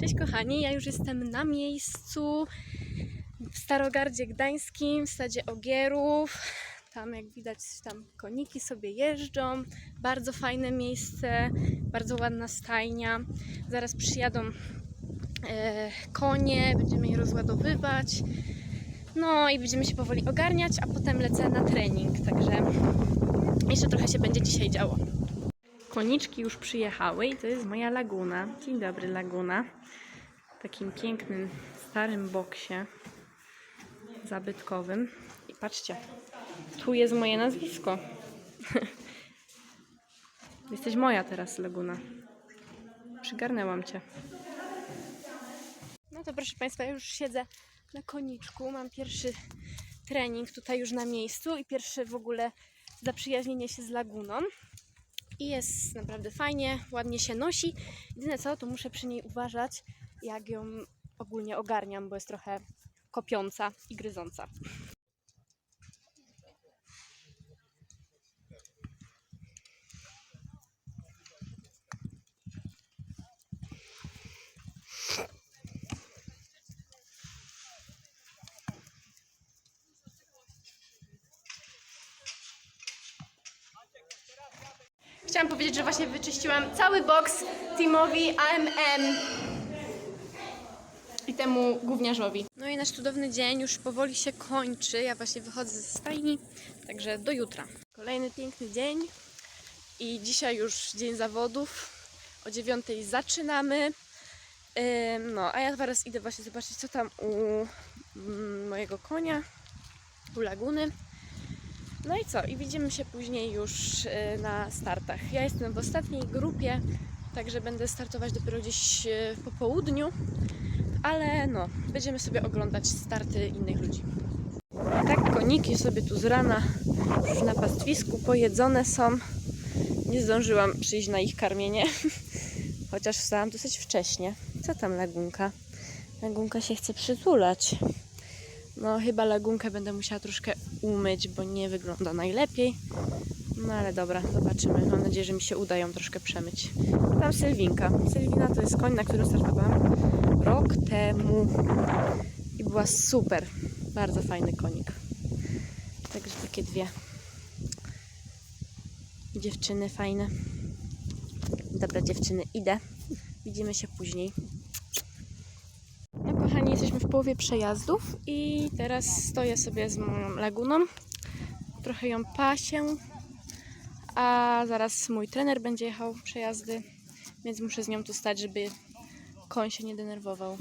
Cześć kochani, ja już jestem na miejscu w Starogardzie Gdańskim, w stadzie Ogierów. Tam jak widać, tam koniki sobie jeżdżą. Bardzo fajne miejsce, bardzo ładna stajnia. Zaraz przyjadą e, konie, będziemy je rozładowywać. No i będziemy się powoli ogarniać, a potem lecę na trening, także jeszcze trochę się będzie dzisiaj działo. Koniczki już przyjechały i to jest moja laguna. Dzień dobry, laguna. W takim pięknym, starym boksie zabytkowym. I patrzcie, tu jest moje nazwisko. Jesteś moja teraz, laguna. Przygarnęłam cię. No to proszę Państwa, ja już siedzę na koniczku. Mam pierwszy trening tutaj już na miejscu i pierwsze w ogóle zaprzyjaźnienie się z laguną. I jest naprawdę fajnie, ładnie się nosi. Jedyne co, to muszę przy niej uważać, jak ją ogólnie ogarniam, bo jest trochę kopiąca i gryząca. Chciałam powiedzieć, że właśnie wyczyściłam cały boks teamowi AMM i temu gówniarzowi. No i nasz cudowny dzień już powoli się kończy. Ja właśnie wychodzę ze stajni, także do jutra. Kolejny piękny dzień i dzisiaj już dzień zawodów. O dziewiątej zaczynamy. No, a ja teraz idę właśnie zobaczyć, co tam u mm, mojego konia, u laguny. No i co? I widzimy się później już y, na startach. Ja jestem w ostatniej grupie, także będę startować dopiero gdzieś y, po południu, ale no, będziemy sobie oglądać starty innych ludzi. Tak, koniki sobie tu z rana już na pastwisku pojedzone są. Nie zdążyłam przyjść na ich karmienie, chociaż wstałam dosyć wcześnie. Co tam lagunka? Lagunka się chce przytulać. No, chyba lagunkę będę musiała troszkę umyć, bo nie wygląda najlepiej. No ale dobra, zobaczymy. Mam nadzieję, że mi się uda ją troszkę przemyć. Tam Sylwinka. Sylwina to jest koń, na którym startowałam rok temu. I była super. Bardzo fajny konik. Także takie dwie dziewczyny fajne. Dobra dziewczyny, idę. Widzimy się później. No kochani, jesteśmy w połowie przejazdów i teraz stoję sobie z moją laguną. Trochę ją pasię, a zaraz mój trener będzie jechał przejazdy, więc muszę z nią tu stać, żeby koń się nie denerwował.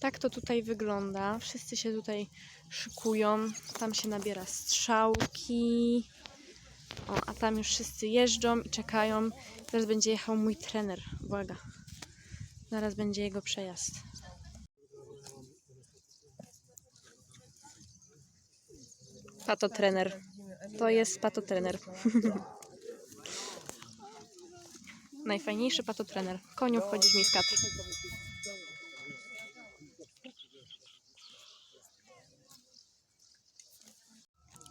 Tak to tutaj wygląda. Wszyscy się tutaj szykują. Tam się nabiera strzałki. O, a tam już wszyscy jeżdżą i czekają. Teraz będzie jechał mój trener. Uwaga. Zaraz będzie jego przejazd. Pato trener. To jest pato trener. Najfajniejszy pato trener. Koniu wchodzisz mi w.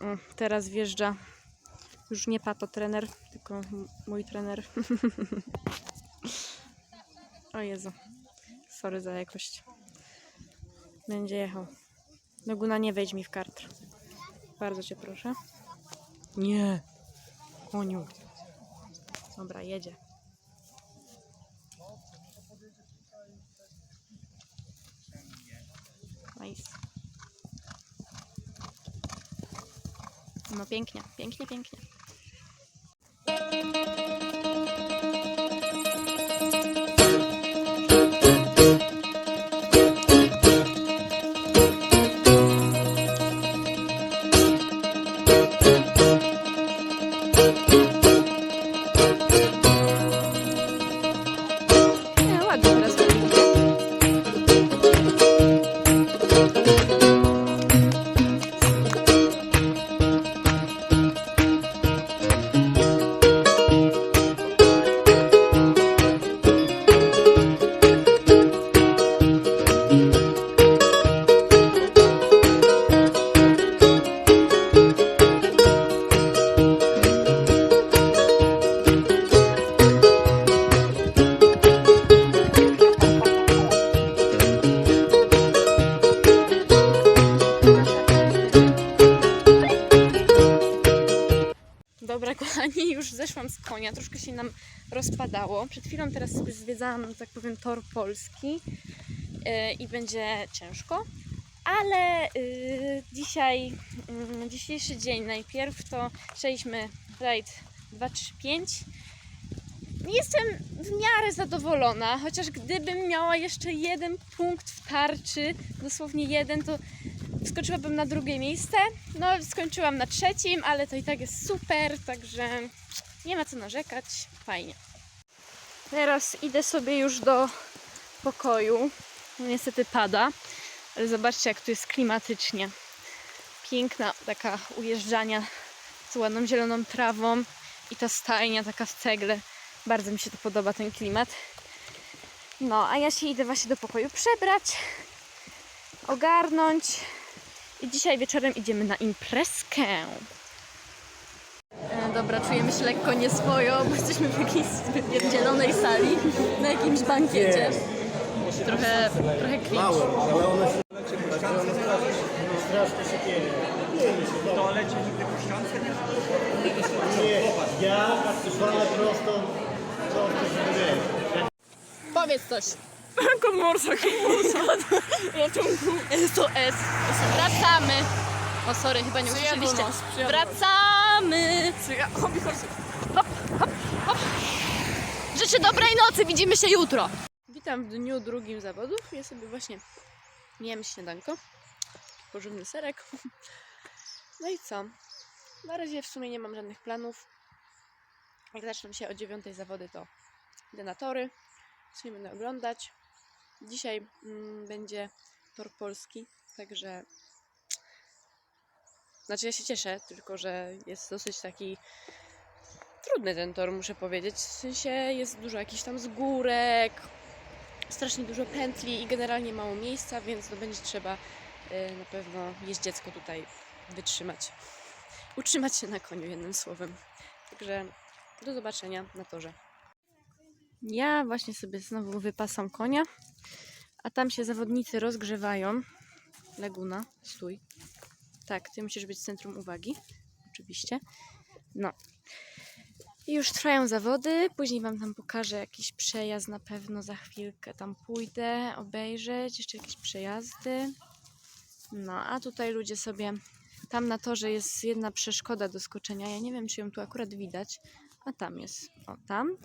O, teraz wjeżdża już nie pato trener, tylko mój trener. O Jezu. Sorry za jakość. Będzie jechał. Laguna, nie wejdź mi w kartr. Bardzo cię proszę. Nie. Koniu. Dobra, jedzie. Nice. No pięknie, pięknie, pięknie. Nie, ładnie teraz wygląda. Zeszłam z konia, troszkę się nam rozpadało. Przed chwilą teraz sobie zwiedzałam, tak powiem, tor polski yy, i będzie ciężko. Ale yy, dzisiaj, yy, dzisiejszy dzień najpierw to szliśmy rajd 235. Jestem w miarę zadowolona, chociaż gdybym miała jeszcze jeden punkt w tarczy, dosłownie jeden, to skoczyłabym na drugie miejsce. No, skończyłam na trzecim, ale to i tak jest super, także nie ma co narzekać, fajnie. Teraz idę sobie już do pokoju. No, niestety pada, ale zobaczcie, jak tu jest klimatycznie. Piękna taka ujeżdżania z ładną zieloną trawą i ta stajnia taka w cegle. Bardzo mi się to podoba, ten klimat. No, a ja się idę właśnie do pokoju przebrać, ogarnąć. I dzisiaj wieczorem idziemy na imprezkę. Dobra, czujemy się lekko nieswojo, bo jesteśmy w jakiejś wypierdzielonej sali, na jakimś bankiecie. Trochę, trochę cringe. ale one się strasznie się pieje. W toalecie nigdy puszczance nie Nie, ja walę prosto, prosto żeby wiesz. Powiedz coś. Komorsa. Ratunku. SOS. Wracamy. O sorry, chyba nie usłyszeliście. Wracamy. Hop, hop, hop. Życzę dobrej nocy, widzimy się jutro. Witam w dniu drugim zawodów. Ja sobie właśnie jem śniadanko. Pożywny serek. No i co? Na razie w sumie nie mam żadnych planów. Jak zaczną się o dziewiątej zawody, to idę na tory. Sobie będę oglądać. Dzisiaj mm, będzie tor polski, także. Znaczy, ja się cieszę, tylko że jest dosyć taki trudny ten tor, muszę powiedzieć. W sensie jest dużo jakichś tam zgórek, strasznie dużo pętli i generalnie mało miejsca, więc no będzie trzeba y, na pewno jeździecko tutaj wytrzymać. Utrzymać się na koniu, jednym słowem. Także do zobaczenia na torze. Ja właśnie sobie znowu wypasam konia, a tam się zawodnicy rozgrzewają. Laguna, stój. Tak, ty musisz być centrum uwagi. Oczywiście. No. Już trwają zawody. Później Wam tam pokażę jakiś przejazd na pewno za chwilkę. Tam pójdę obejrzeć, jeszcze jakieś przejazdy. No, a tutaj ludzie sobie. Tam na torze jest jedna przeszkoda do skoczenia. Ja nie wiem, czy ją tu akurat widać. A tam jest. O, tam.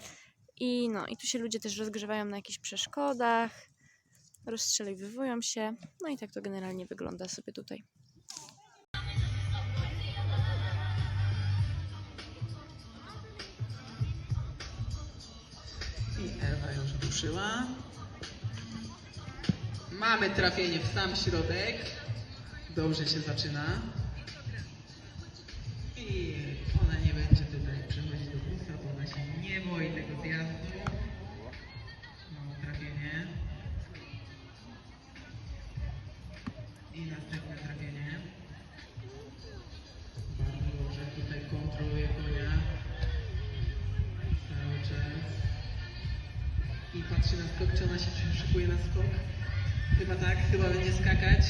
I no, i tu się ludzie też rozgrzewają na jakichś przeszkodach, rozstrzeliwują się. No i tak to generalnie wygląda sobie tutaj. Ewa już ruszyła. Mamy trafienie w sam środek. Dobrze się zaczyna. Skok, czy ona się szykuje na skok. Chyba tak, chyba będzie skakać.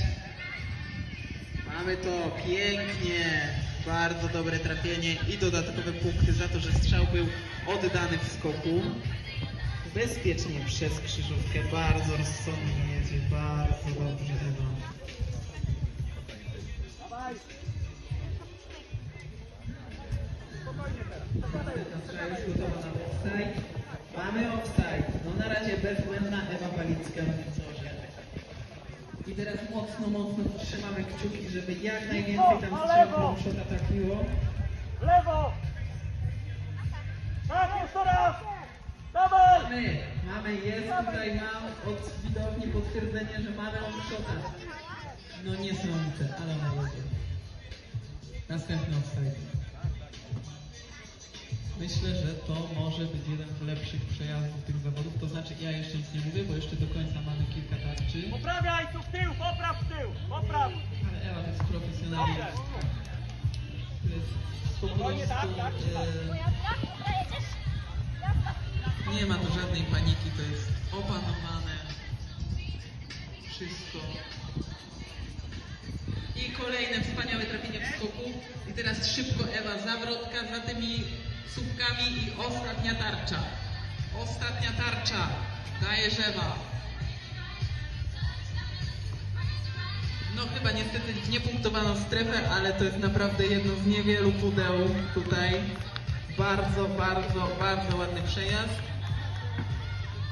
Mamy to, pięknie, bardzo dobre trafienie i dodatkowe punkty za to, że strzał był oddany w skoku. Bezpiecznie przez krzyżówkę, bardzo rozsądnie jedzie, bardzo dobrze Ewa. Nasza już gotowa na offside. Mamy offside. No na razie bezbłędna Ewa Walicka na torze. I teraz mocno, mocno trzymamy kciuki, żeby jak najwięcej tam strzałów przota trafiło. Lewo! Tak, jeszcze raz! Dawaj! Mamy, mamy, jest tutaj, mam od widowni potwierdzenie, że mamy offshota. No niesamowite, ale ona jedzie. Następny offside. Myślę, że to może być jeden z lepszych przejazdów tych zawodów. To znaczy, ja jeszcze nic nie mówię, bo jeszcze do końca mamy kilka tarczy. Poprawiaj tu w tył, popraw w tył, popraw! Ale Ewa to jest jest po Spokojnie, tak, prostu, tak, e, Nie ma tu żadnej paniki, to jest opanowane. Wszystko. I kolejne wspaniałe trafienie w skoku. I teraz szybko Ewa zawrotka za tymi słupkami i ostatnia tarcza. Ostatnia tarcza. Daje żewa. No chyba niestety nie punktowano strefę, ale to jest naprawdę jedno z niewielu pudeł tutaj. Bardzo, bardzo, bardzo ładny przejazd.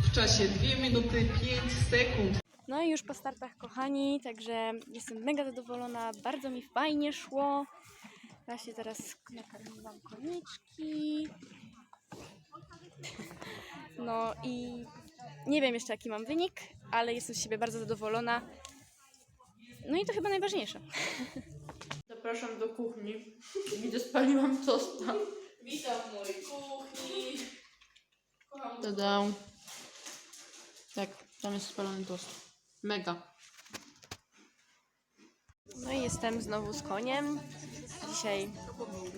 W czasie 2 minuty 5 sekund. No i już po startach, kochani, także jestem mega zadowolona, bardzo mi fajnie szło. Właśnie teraz nakarmiłam koniczki. No i nie wiem jeszcze jaki mam wynik, ale jestem z siebie bardzo zadowolona. No i to chyba najważniejsze. Zapraszam do kuchni, gdzie spaliłam tosta. Witam w mojej kuchni. Dodał. Tak, tam jest spalony tost. Mega. No i jestem znowu z koniem. Dzisiaj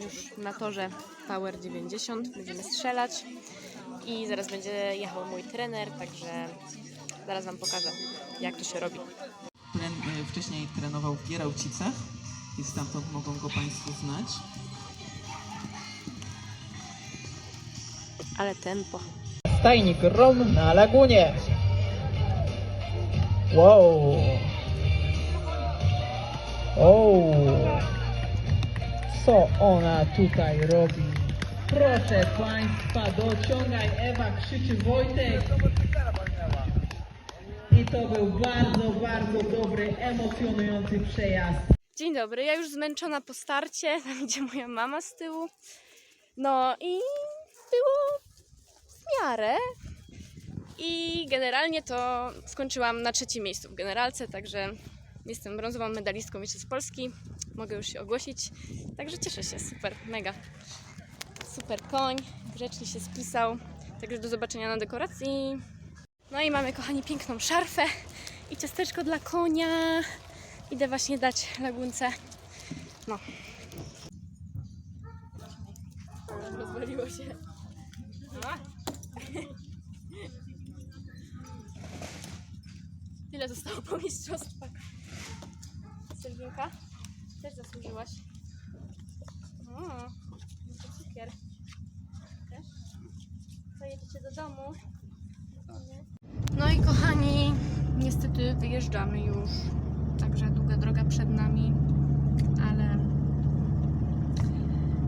już na torze Power 90 będziemy strzelać i zaraz będzie jechał mój trener, także zaraz Wam pokażę jak to się robi. Tren, e, wcześniej trenował w Gierałcicach i stamtąd mogą go Państwo znać. Ale tempo. Stajnik Rom na lagunie. Wow. O. Co ona tutaj robi? Proszę Państwa, dociągaj Ewa, krzyczy Wojtek. I to był bardzo, bardzo dobry, emocjonujący przejazd. Dzień dobry, ja już zmęczona po starcie, tam idzie moja mama z tyłu. No i było w miarę. I generalnie to skończyłam na trzecim miejscu w generalce, także jestem brązową medalistką jeszcze z Polski. Mogę już się ogłosić, także cieszę się, super, mega. Super koń, grzecznie się spisał, także do zobaczenia na dekoracji. No i mamy, kochani, piękną szarfę i ciasteczko dla konia. Idę właśnie dać lagunce. No. Rozwaliło się. A. Ile zostało po mistrzostwach? Sylwinka? Też zasłużyłaś. No to cukier. Też? Co, jedziecie do domu? No i kochani, niestety wyjeżdżamy już. Także długa droga przed nami, ale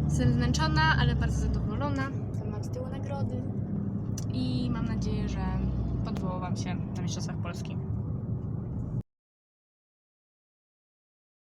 jestem zmęczona, ale bardzo zadowolona. Mam z tyłu nagrody i mam nadzieję, że podwołam się na Mistrzostwach Polski.